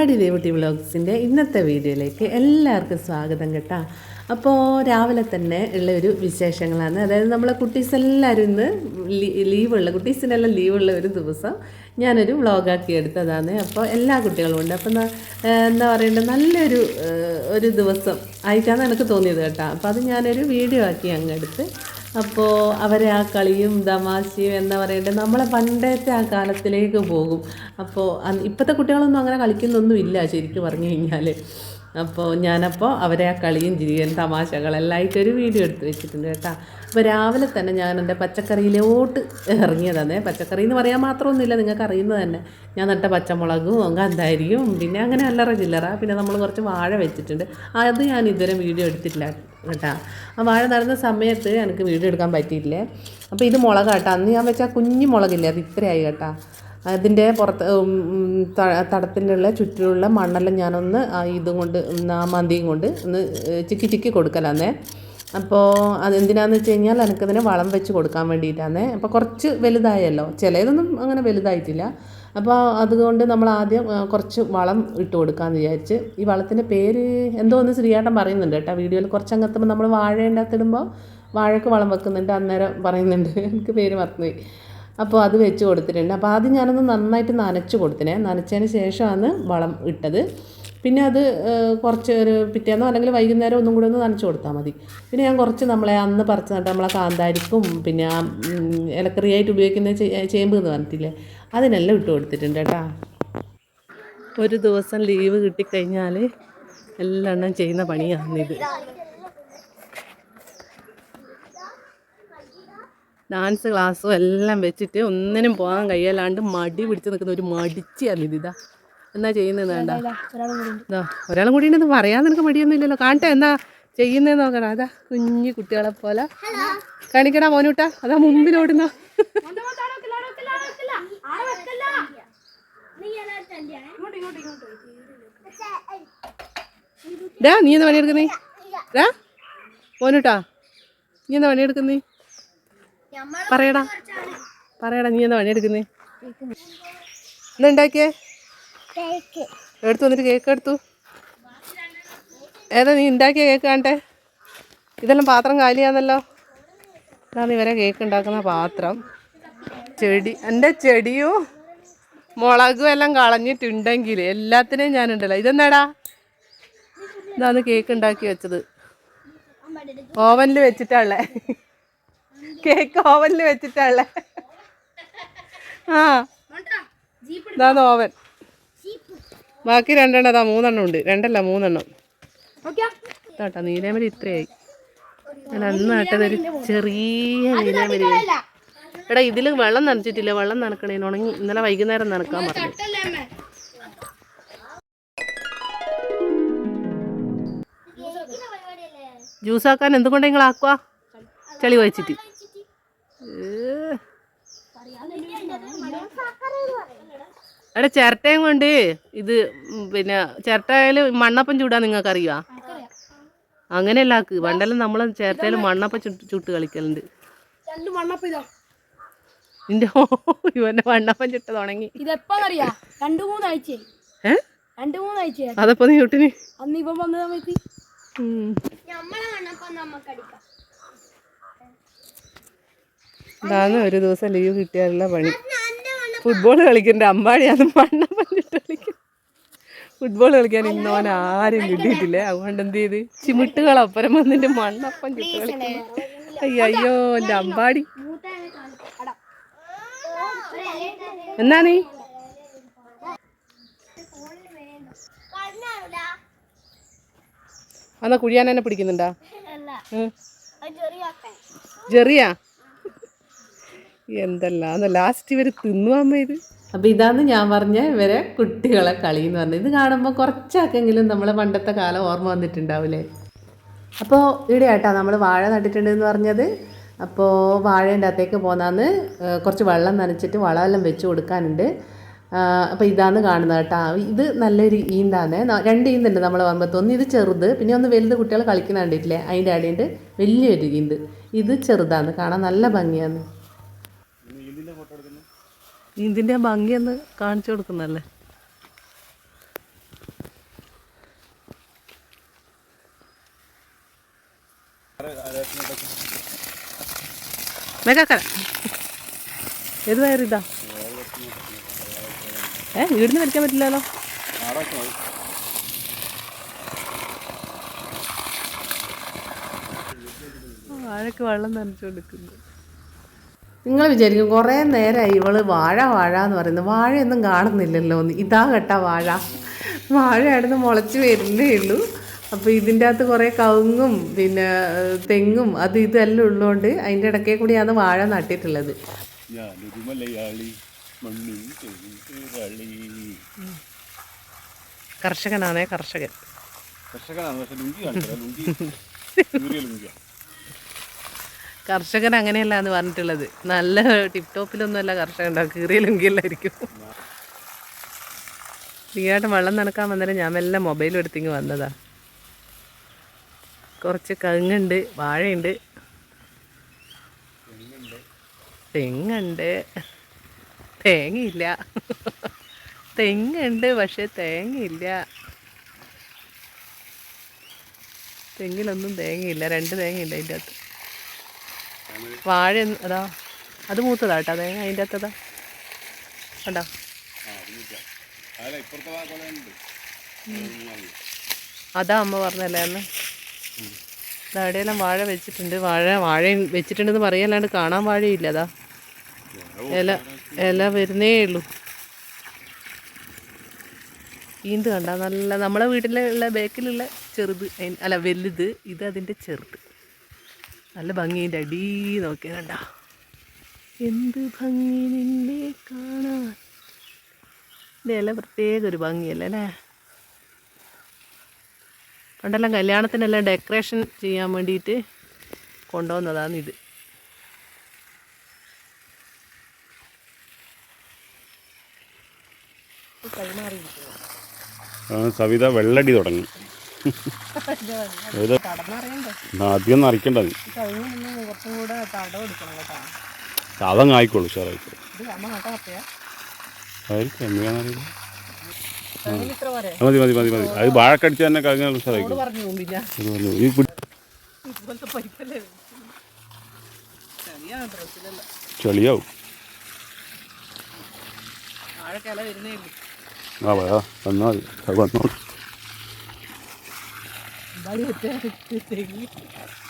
അമ്പാടി ദേവുട്ടി വ്ളോഗ്സിന്റെ ഇന്നത്തെ വീഡിയോയിലേക്ക് എല്ലാവർക്കും സ്വാഗതം കേട്ടോ. അപ്പോൾ രാവിലെ തന്നെ ഉള്ള ഒരു വിശേഷങ്ങളാണ്. അതായത് നമ്മളെ കുട്ടീസ് എല്ലാവരും ഇന്ന് ലീവുള്ള കുട്ടീസിനെല്ലാം ലീവുള്ള ഒരു ദിവസം ഞാനൊരു വ്ളോഗാക്കി എടുത്തതാണ്. അപ്പോൾ എല്ലാ കുട്ടികളും ഉണ്ട്. അപ്പം എന്താ പറയേണ്ടത് നല്ലൊരു ഒരു ദിവസം ആയിട്ടാണ് എനിക്ക് തോന്നിയത് കേട്ടോ. അപ്പോൾ അത് ഞാനൊരു വീഡിയോ ആക്കി അങ്ങ് എടുത്ത് അപ്പോൾ അവരെ ആ കളിയും തമാശയും എന്താ പറയണ്ടത് നമ്മളെ പണ്ടത്തെ ആ കാലത്തിലേക്ക് പോകും. അപ്പോൾ ഇപ്പോഴത്തെ കുട്ടികളൊന്നും അങ്ങനെ കളിക്കുന്നൊന്നുമില്ല ശരിക്കും പറഞ്ഞു കഴിഞ്ഞാൽ അപ്പോൾ ഞാനപ്പോൾ അവരെ ആ കളിയും ചിരിയും തമാശകളെല്ലാം ആയിട്ടൊരു വീഡിയോ എടുത്ത് വെച്ചിട്ടുണ്ട് കേട്ടോ. അപ്പോൾ രാവിലെ തന്നെ ഞാൻ എന്റെ പച്ചക്കറിയിലോട്ട് ഇറങ്ങിയതാണ്. പച്ചക്കറി എന്ന് പറയാൻ മാത്രമൊന്നുമില്ല നിങ്ങൾക്ക് അറിയുന്നത് തന്നെ. ഞാൻ നട്ട പച്ചമുളകും കാന്താരിയും പിന്നെ അങ്ങനെ അല്ലറ ചില്ലറ പിന്നെ നമ്മൾ കുറച്ച് വാഴ വെച്ചിട്ടുണ്ട്. അത് ഞാൻ ഇതുവരെ വീഡിയോ എടുത്തിട്ടില്ല കേട്ടോ. ആ വാഴ നടന്ന സമയത്ത് എനിക്ക് വീഡിയോ എടുക്കാൻ പറ്റിയില്ലേ അപ്പോൾ ഇത് മുളക് കേട്ടോ. അന്ന് ഞാൻ വെച്ചാൽ കുഞ്ഞു മുളകില്ലേ? അത് ഇത്രയായി കേട്ടോ. അതിന്റെ പുറത്ത് തടത്തിന്റെ ഉള്ള ചുറ്റിലുള്ള മണ്ണെല്ലാം ഞാനൊന്ന് ഇതും കൊണ്ട് ആ മന്തിയും കൊണ്ട് ഒന്ന് ചിക്കി ചിക്കി കൊടുക്കലാന്നേ. അപ്പോൾ അതെന്തിനാന്ന് വെച്ച് കഴിഞ്ഞാൽ എനിക്കതിന് വളം വെച്ച് കൊടുക്കാൻ വേണ്ടിയിട്ടാണ് അപ്പോൾ കുറച്ച് വലുതായല്ലോ. ചിലതൊന്നും അങ്ങനെ വലുതായിട്ടില്ല. അപ്പോൾ അതുകൊണ്ട് നമ്മൾ ആദ്യം കുറച്ച് വളം ഇട്ട് കൊടുക്കാമെന്ന് വിചാരിച്ച് ഈ വളത്തിന്റെ പേര് എന്തോ ഒന്ന് ശ്രീയാട്ടം പറയുന്നുണ്ട് കേട്ടോ വീഡിയോയിൽ. കുറച്ച് അങ്ങെത്തുമ്പോൾ നമ്മൾ വാഴേന്റെ അകത്തിടുമ്പോൾ വാഴയ്ക്ക് വളം വെക്കുന്നുണ്ട് അന്നേരം പറയുന്നുണ്ട്. എനിക്ക് പേര് മറന്നുപോയി. അപ്പോൾ അത് വെച്ച് കൊടുത്തിട്ടുണ്ട്. അപ്പോൾ ആദ്യം ഞാനൊന്ന് നന്നായിട്ട് നനച്ച് കൊടുത്തിനെ. നനച്ചതിന് ശേഷമാണ് വളം ഇട്ടത്. പിന്നെ അത് കുറച്ച് ഒരു പിറ്റേന്നോ അല്ലെങ്കിൽ വൈകുന്നേരം ഒന്നും കൂടി ഒന്ന് നനച്ച് കൊടുത്താൽ മതി. പിന്നെ ഞാൻ കുറച്ച് നമ്മളെ അന്ന് പറിച്ച് നട്ട നമ്മളെ കാന്താരിക്കും പിന്നെ ഇലക്കറിയായിട്ട് ഉപയോഗിക്കുന്ന ചേമ്പ് എന്ന് പറഞ്ഞിട്ടില്ലേ അതിനെല്ലാം ഇട്ട് കൊടുത്തിട്ടുണ്ട് കേട്ടോ. ഒരു ദിവസം ലീവ് കിട്ടിക്കഴിഞ്ഞാൽ എല്ലാം ചെയ്യുന്ന പണിയാണിത്. ഡാൻസ് ക്ലാസ്സും എല്ലാം വെച്ചിട്ട് ഒന്നിനും പോകാൻ കഴിയല്ലാണ്ട് മടി പിടിച്ച് നിൽക്കുന്ന ഒരു മടിച്ചിയാണ് ഇതാ. എന്നാ ചെയ്യുന്നത് വേണ്ട ഇതാ ഒരാളും കൂടി ഉണ്ടെന്ന് പറയാൻ നിനക്ക് മടിയൊന്നും ഇല്ലല്ലോ കാണട്ടെ എന്താ ചെയ്യുന്നേ നോക്കണം അതാ കുഞ്ഞു കുട്ടികളെ പോലെ. കാണിക്കടാ മോനൂട്ടാ. അതാ മുമ്പിലോടുന്ന ഡാ നീ എന്താ പണിയെടുക്കുന്നേ? ഡാ മോനൂട്ടാ നീ എന്താ പണിയെടുക്കുന്നേ? പറയടാ. പറയടാ നീ എന്താ പണിയെടുക്കുന്നേ എന്താ ഉണ്ടാക്കിയേ? എടുത്തു വന്നിട്ട് കേക്ക് എടുത്തു. ഏതാ നീ ഉണ്ടാക്കിയ കേക്ക് കാണട്ടെ? ഇതെല്ലാം പാത്രം കാലിയാന്നല്ലോ. ഇതാണ് ഇവരെ കേക്ക് ഉണ്ടാക്കുന്ന പാത്രം. ചെടി എന്റെ ചെടിയും മുളകും എല്ലാം കളഞ്ഞിട്ടുണ്ടെങ്കിൽ എല്ലാത്തിനെയും ഞാനുണ്ടല്ലോ ഇതെന്താടാ? ഇതാണ് കേക്ക് ഉണ്ടാക്കി വെച്ചത്. ഓവനിൽ വെച്ചിട്ടുള്ളേ കേക്ക് ഓവനിൽ വെച്ചിട്ടുള്ളേ. ആ. ഇതാണ് ഓവൻ. ബാക്കി രണ്ടെണ്ണം അതാ മൂന്നെണ്ണം ഉണ്ട്. രണ്ടല്ല മൂന്നെണ്ണം. കേട്ടോ നീലമരി ഇത്രയായി. ഞാൻ അന്ന് നട്ടത് ഒരു ചെറിയ നീലമരി എടാ ഇതിൽ വെള്ളം നനച്ചിട്ടില്ല വെള്ളം നനക്കണേന് ഉണങ്ങി ഇന്നലെ വൈകുന്നേരം നനക്കാൻ പറഞ്ഞു. ജ്യൂസാക്കാൻ എന്തുകൊണ്ട് നിങ്ങൾ ആക്കുക ചളി വായിച്ചിട്ട് എടാ ചിരട്ടയും കൊണ്ട് ഇത് പിന്നെ ചിരട്ടയിൽ മണ്ണപ്പം ചൂടാ നിങ്ങൾക്ക് അറിയുക അങ്ങനെയല്ല ആക്ക്. പണ്ടെല്ലാം നമ്മൾ ചിരട്ടയിൽ മണ്ണപ്പം ചുട്ട് ചുട്ട് കളിക്കലുണ്ട്. നിന്റെ ഇവന്റെ മണ്ണപ്പം ചുട്ട് തുടങ്ങി ഇതെപ്പോന്നറിയാ? രണ്ടു മൂന്നാഴ്ച ഏ? രണ്ടു മൂന്നാഴ്ച അതപ്പോ നീ ചുട്ടിന്? അന്ന് ഇവൻ വന്ന സമയത്ത് ഉം. ഇതാണ് ഒരു ദിവസം ലീവ് കിട്ടിയാലുള്ള പണി. ഫുട്ബോൾ കളിക്കണ്ട. അമ്പാടിയാണ് മണ്ണ പണിട്ട് കളിക്കും. ഫുട്ബോൾ കളിക്കാൻ ഇന്നോൻ ആരും കിട്ടിയിട്ടില്ല അതുകൊണ്ട് എന്ത് ചെയ്ത്? ചിമിട്ടുകളപ്പുറം വന്നിട്ട് മണ്ണപ്പം ചുട്ട് കളിക്കും. അയ്യോ എന്റെ അമ്പാടി. എന്നാ നീ എന്നാ കുഴിയാൻ എന്നെ പിടിക്കുന്നുണ്ടാ? ഉം. ജെറിയാ എന്തല്ല ലാസ്റ്റ് ഇവർ തിന്നു അമ്മ ഇത്. അപ്പൊ ഇതാണ് ഞാൻ പറഞ്ഞ ഇവരെ കുട്ടികളെ കളി എന്ന് പറഞ്ഞത് ഇത് കാണുമ്പോൾ കുറച്ചാക്കെങ്കിലും നമ്മളെ പണ്ടത്തെ കാലം ഓർമ്മ വന്നിട്ടുണ്ടാവില്ലേ അപ്പോൾ ഇവിടെ ആട്ടാ നമ്മൾ വാഴ നട്ടിട്ടുണ്ട് എന്ന് പറഞ്ഞത്. അപ്പോൾ വാഴേന്റെ അകത്തേക്ക് പോന്നാന്ന് കുറച്ച് വെള്ളം നനച്ചിട്ട് വളമെല്ലാം വെച്ച് കൊടുക്കാനുണ്ട്. അപ്പോൾ ഇതാണ് കാണുന്നത് കേട്ടോ. ഇത് നല്ലൊരു ഈന്താന്ന്. ന- രണ്ട് ഈന്തുണ്ട് നമ്മളെ പറമ്പത്ത് ഒന്ന് ഇത് ചെറുത് പിന്നെ ഒന്ന് വലുത് കുട്ടികൾ കളിക്കുന്ന കണ്ടിട്ടില്ലേ? അതിന്റെ അടിയുണ്ട് വലിയൊരു ഈന്ത്. ഇത് ചെറുതാണ് കാണാൻ നല്ല ഭംഗിയാണ് ഇതിന്റെ ഭംഗിയൊന്ന് കാണിച്ചു കൊടുക്കുന്നല്ലേ മേക്കാക്കര ഏത് വയറ് ഇതാ? ഏ വീടിന് മേടിക്കാൻ പറ്റില്ലല്ലോ? ആരൊക്കെ വെള്ളം നനച്ചു കൊടുക്കുന്നു നിങ്ങൾ വിചാരിക്കും കുറേ നേരമായി ഇവൾ വാഴ വാഴ എന്ന് പറയുന്നത് വാഴയൊന്നും കാണുന്നില്ലല്ലോ. എന്ന് ഇതാ കേട്ട വാഴ. വാഴ അവിടുന്ന് മുളച്ച് വരുന്നേ ഉള്ളൂ. അപ്പോൾ ഇതിന്റെ അകത്ത് കുറേ കവുങ്ങും പിന്നെ തെങ്ങും അത് ഇതെല്ലാം ഉള്ളതുകൊണ്ട് അതിന്റെ ഇടയ്ക്കേ കൂടിയാണ് വാഴ നട്ടിട്ടുള്ളത്. കർഷകനാണേ കർഷകൻ. കർഷകനാണ് പക്ഷെ ലുങ്കി കാണിച്ചില്ല ലുങ്കി. കീറിയ ലുങ്കിയാ. കർഷകൻ അങ്ങനെയല്ല എന്ന് പറഞ്ഞിട്ടുള്ളത്. നല്ല ടിപ് ടോപ്പിലൊന്നുമല്ല കർഷകൻ ഉണ്ടാവും കീറിയ ലുങ്കിയല്ലായിരിക്കും ഫ്രീയായിട്ട് വെള്ളം നനക്കാൻ വന്നേരം ഞാൻ മെല്ലെ മൊബൈൽ എടുത്തിങ്ങ് വന്നതാ. കുറച്ച് കങ്ങുണ്ട് വാഴയുണ്ട്. തെങ്ങുണ്ട്. തേങ്ങയില്ല. തെങ്ങുണ്ട് പക്ഷെ തേങ്ങയില്ല. തെങ്ങിലൊന്നും തേങ്ങയില്ല. രണ്ട് തേങ്ങയില്ല അതിന്റെ അകത്ത്. വാഴ അതാ അത് മൂത്തതാ കേട്ടോ അതെ അതിന്റെ അകത്തതാ? കണ്ടോ? അതാ അമ്മ പറഞ്ഞല്ലേ അന്ന്. അവിടെയെല്ലാം വാഴ വെച്ചിട്ടുണ്ട് വാഴ വാഴ വെച്ചിട്ടുണ്ടെന്ന് പറയല്ലാണ്ട് കാണാൻ വാഴയില്ല അതാ. ഇല ഇല വരുന്നേ ഉള്ളൂ. ഈന്ത് കണ്ട നല്ല നമ്മളെ വീട്ടിലുള്ള ബേക്കിലുള്ള ചെറുത് അല്ല വലുത് ഇത് അതിന്റെ ചെറുത്. നല്ല ഭംഗിന്റെ അടി നോക്കിയതണ്ട കണ്ട. എന്ത് ഭംഗി നിന്നെ കാണാൻ. ഇതെല്ലാം പ്രത്യേക ഒരു ഭംഗിയല്ലേ അല്ലേ? പണ്ടെല്ലാം കല്യാണത്തിനെല്ലാം ഡെക്കറേഷൻ ചെയ്യാൻ വേണ്ടിയിട്ട് കൊണ്ടുവന്നതാണ് ഇത്. ആ, സവിത വെള്ളടി തുടങ്ങി. ഇത് അധികം നറിക്കണ്ട നീ. കുറച്ചും കൂടെ തടം എടുക്കണം കേട്ടോ. അതങ്ങ് ആയിക്കോളൂ ഉഷാറായിക്കോളൂ. മതി മതി മതി മതി. അത് വാഴക്കടിച്ച് തന്നെ കഴിഞ്ഞാൽ ഉഷാറായിക്കോളൂ. പറഞ്ഞു മുമ്പില്ല. ഇത് പറഞ്ഞു ഈ കുട്ടി ഇതുപോലത്തെ പരിപ്പല്ലേ ചെറിയ ഡ്രസ്സിലല്ല ചെളിയാവും ആഴക്കല വരുന്നേ ഉള്ളൂ ആ വാ വന്നാൽ മതി അത് വന്നോളൂ അമ്പാടി തെങ്ങി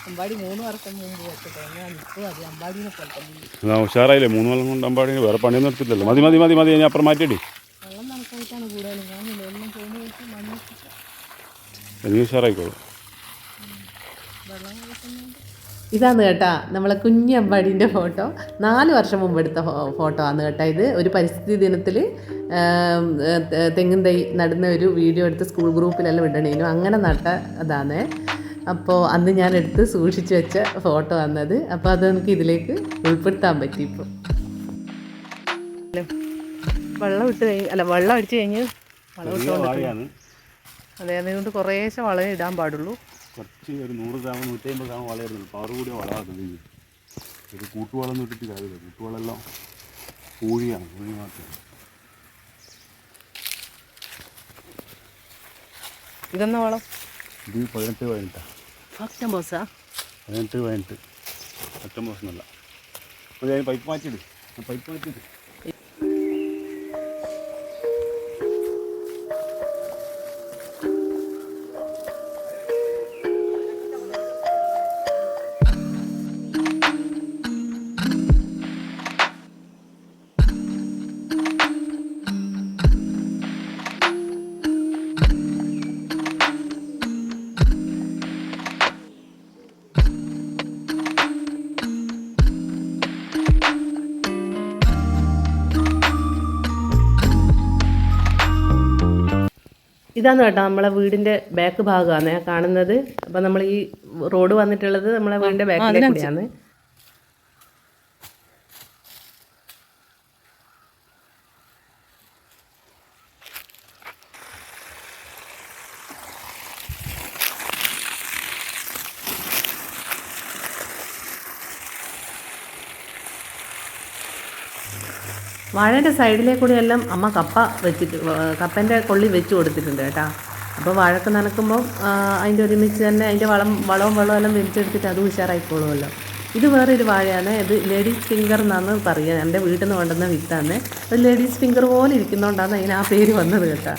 അമ്പാടി മൂന്ന് വർഷം മുമ്പ് വെച്ച തേങ്ങ ഇപ്പോൾ അത് അമ്പാടിനെ പോലെ ഉഷാറായില്ലേ? മൂന്ന് കൊല്ലം കൊണ്ട് അമ്പാടി വേറെ പണിയൊന്നും എടുത്തില്ലല്ലോ മതി മതി മതി മതി ഞാൻ അപ്പുറം മാറ്റിയിടി. വെള്ളം നടക്കായിട്ടാണ് കൂടുതലും. എല്ലാം പോകുന്ന നീ ഉഷാറായിക്കോളൂ. ഇതാണ് കേട്ടാ നമ്മളെ കുഞ്ഞി അമ്പാടിന്റെ ഫോട്ടോ. നാല് വർഷം മുമ്പ് എടുത്ത ഫോട്ടോ ആണ് കേട്ടാ ഇത്. ഒരു പരിസ്ഥിതി ദിനത്തിൽ തെങ്ങും തൈ നടുന്ന ഒരു വീഡിയോ എടുത്ത് സ്കൂൾ ഗ്രൂപ്പിലെല്ലാം ഇടണേനു അങ്ങനെ നട്ട അതാണ്. അപ്പോൾ അന്ന് ഞാൻ എടുത്ത് സൂക്ഷിച്ചു വെച്ച ഫോട്ടോ വന്നത് അപ്പോൾ അത് നമുക്ക് ഇതിലേക്ക് ഉൾപ്പെടുത്താൻ പറ്റി ഇപ്പോൾ വെള്ളം ഇട്ട് കഴിഞ്ഞ് അല്ല വെള്ളം അടിച്ച് കഴിഞ്ഞ് വളം ചെറിയ അതെ അതുകൊണ്ട് കുറേശ്ശെ വളരെ ഇടാൻ പാടുള്ളൂ. കുറച്ച് ഒരു നൂറ് ഗ്രാം നൂറ്റമ്പത് ഗ്രാം വളമായിരുന്നു പവർ കൂടിയ ഇത് ഒരു കൂട്ടുവളം എന്ന് ഇട്ടിട്ട് കാര്യമില്ല. കൂട്ടുവളമെല്ലാം കോഴിയാണ് കോഴി മാത്രമാണ്. ഇതെന്നാ വളം? ഇത് പതിനെട്ട് പതിനെട്ടാണ് ഫസ്റ്റ് ബോസാ പതിനെട്ട് പതിനെട്ട്. പത്തൊമ്പത് വർഷമല്ല അപ്പോൾ ഞാൻ പൈപ്പ് മാറ്റിയിട്. പൈപ്പ് മാറ്റിയിട്ട് ഇതാണ് കേട്ടോ നമ്മളെ വീടിന്റെ ബാക്ക് ഭാഗമാണ്. കാണുന്നത്. അപ്പൊ നമ്മൾ ഈ റോഡ് വന്നിട്ടുള്ളത് നമ്മളെ വീടിന്റെ ബാക്കിലെ വാഴയുടെ സൈഡിലെ കൂടി എല്ലാം അമ്മ കപ്പ വെച്ചിട്ട് കപ്പേന്റെ കൊള്ളി വെച്ച് കൊടുത്തിട്ടുണ്ട് കേട്ടോ. അപ്പോൾ വാഴക്ക് നനക്കുമ്പോൾ അതിന്റെ ഒരുമിച്ച് തന്നെ അതിന്റെ വളം വളവും വെള്ളവും എല്ലാം വലിച്ചെടുത്തിട്ട് അത് ഉഷാറായിക്കോളുമല്ലോ. ഇത് വേറൊരു വാഴയാണ്. ഇത് ലേഡീസ് ഫിംഗർ എന്നാണ് പറയുക. എന്റെ വീട്ടിൽ നിന്ന് കൊണ്ടുവന്ന വിത്താണ്. അത് ലേഡീസ് ഫിംഗർ പോലെ ഇരിക്കുന്നതുകൊണ്ടാണ് അതിന് ആ പേര് വന്നത് കേട്ടോ.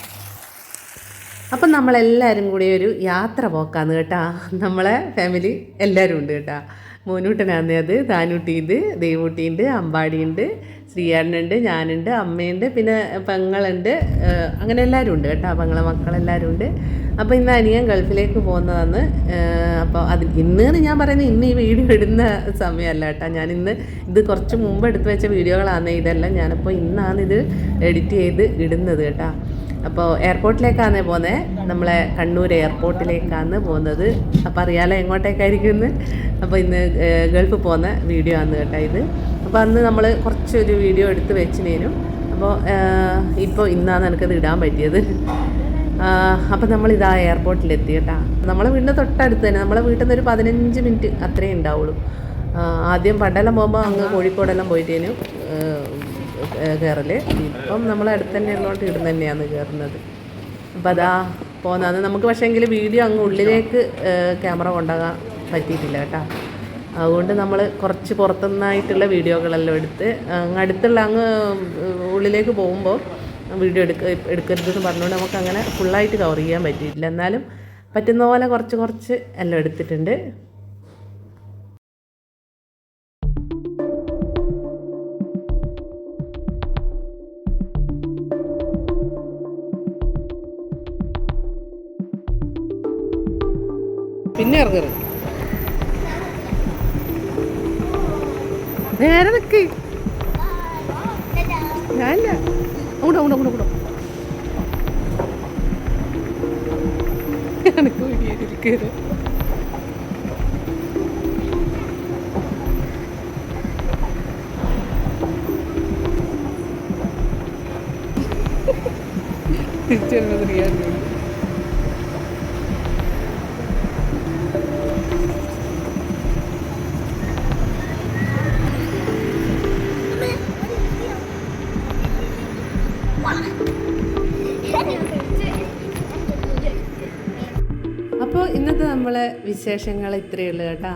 അപ്പം നമ്മളെല്ലാവരും കൂടി ഒരു യാത്ര പോക്കാന്ന് കേട്ടാ. നമ്മളെ ഫാമിലി എല്ലാവരും ഉണ്ട് കേട്ടാ. മോനൂട്ടനാന്നേ അത് താനൂട്ടിയുണ്ട് ദേവൂട്ടിയുണ്ട് അമ്പാടിയുണ്ട് ശ്രീയാടനുണ്ട് ഞാനുണ്ട് അമ്മയുണ്ട് പിന്നെ പെങ്ങളുണ്ട് അങ്ങനെ എല്ലാവരും ഉണ്ട് കേട്ടോ പെങ്ങളെ മക്കളെല്ലാവരും ഉണ്ട്. അപ്പോൾ ഇന്ന് അനിയൻ ഗൾഫിലേക്ക് പോകുന്നതാണ്. അപ്പോൾ അത് ഇന്ന് ഞാൻ പറയുന്നത് ഇന്ന് ഈ വീഡിയോ ഇടുന്ന സമയമല്ല കേട്ടോ. ഞാൻ ഇന്ന് ഇത് കുറച്ച് മുമ്പ് എടുത്തു വെച്ച വീഡിയോകളാണ് ഇതെല്ലാം ഞാനിപ്പോൾ ഇന്നാണ് ഇത് എഡിറ്റ് ചെയ്ത് ഇടുന്നത് കേട്ടോ. അപ്പോൾ എയർപോർട്ടിലേക്കാണ് പോകുന്നത് നമ്മളെ കണ്ണൂർ എയർപോർട്ടിലേക്കാണ് പോകുന്നത് അപ്പോൾ അറിയാലോ എങ്ങോട്ടേക്കായിരിക്കും എന്ന് അപ്പോൾ ഇന്ന് ഗൾഫ് പോകുന്ന വീഡിയോ ആണ് കേട്ടോ ഇത്. അപ്പോൾ അന്ന് നമ്മൾ കുറച്ചൊരു വീഡിയോ എടുത്ത് വെച്ചിനേനും. അപ്പോൾ ഇപ്പോൾ ഇന്നാണ് എനിക്കത് ഇടാൻ പറ്റിയത്. അപ്പോൾ നമ്മളിതാ എയർപോർട്ടിലെത്തി കേട്ടോ. നമ്മളെ വീടിന്റെ തൊട്ടടുത്ത് തന്നെ നമ്മളെ വീട്ടിൽ നിന്ന് ഒരു പതിനഞ്ച് മിനിറ്റ് അത്രേ ഉണ്ടാവുള്ളൂ. ആദ്യം പണ്ടെല്ലാം പോകുമ്പോൾ അങ്ങ് കോഴിക്കോടെല്ലാം പോയിട്ടേനും. കയറൽ. ഇപ്പം നമ്മൾ അടുത്ത് തന്നെ ഉള്ളതുകൊണ്ട് ഇടുന്ന് തന്നെയാണ് കയറുന്നത്. അപ്പം അതാ പോകുന്നത് നമുക്ക് പക്ഷേ പക്ഷേങ്കിൽ വീഡിയോ അങ്ങ് ഉള്ളിലേക്ക് ക്യാമറ കൊണ്ടുപോകാൻ പറ്റിയിട്ടില്ല കേട്ടോ. അതുകൊണ്ട് നമ്മൾ കുറച്ച് പുറത്തുനിന്നായിട്ടുള്ള വീഡിയോകളെല്ലാം എടുത്ത് അങ്ങ് അടുത്തുള്ള അങ്ങ് ഉള്ളിലേക്ക് പോകുമ്പോൾ വീഡിയോ എടുക്ക എടുക്കരുതെന്ന് പറഞ്ഞുകൊണ്ട് നമുക്ക് അങ്ങനെ ഫുള്ളായിട്ട് കവർ ചെയ്യാൻ പറ്റിയിട്ടില്ല. എന്നാലും പറ്റുന്ന പോലെ കുറച്ച് കുറച്ച് എല്ലാം എടുത്തിട്ടുണ്ട്. പിന്നെ കയറി നേരെ നിക്ക്. ഞാനില്ല. അങ്ങോട്ടോ അങ്ങോട്ടോ അങ്ങോട്ടോ എനക്ക് വേണ്ടിയിരിക്കരുത് തിരിച്ചു വിശേഷങ്ങൾ ഇത്രയേ ഉള്ളൂ കേട്ടോ.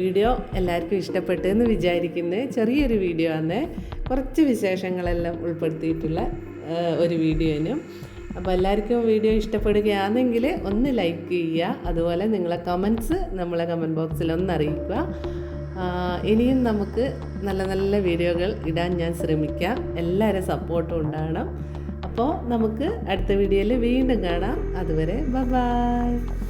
വീഡിയോ എല്ലാവർക്കും ഇഷ്ടപ്പെട്ടു എന്ന് വിചാരിക്കുന്നത് ചെറിയൊരു വീഡിയോ ആണ്. കുറച്ച് വിശേഷങ്ങളെല്ലാം ഉൾപ്പെടുത്തിയിട്ടുള്ള ഒരു വീഡിയോനും. അപ്പോൾ എല്ലാവർക്കും വീഡിയോ ഇഷ്ടപ്പെടുകയാണെങ്കിൽ ഒന്ന് ലൈക്ക് ചെയ്യുക. അതുപോലെ നിങ്ങളെ കമൻസ് നമ്മളെ കമന്റ് ബോക്സിൽ ഒന്ന് അറിയിക്കുക. ഇനിയും നമുക്ക് നല്ല നല്ല വീഡിയോകൾ ഇടാൻ ഞാൻ ശ്രമിക്കാം. എല്ലാവരും സപ്പോർട്ടും ഉണ്ടാകണം. അപ്പോൾ നമുക്ക് അടുത്ത വീഡിയോയിൽ വീണ്ടും കാണാം. അതുവരെ ബൈ.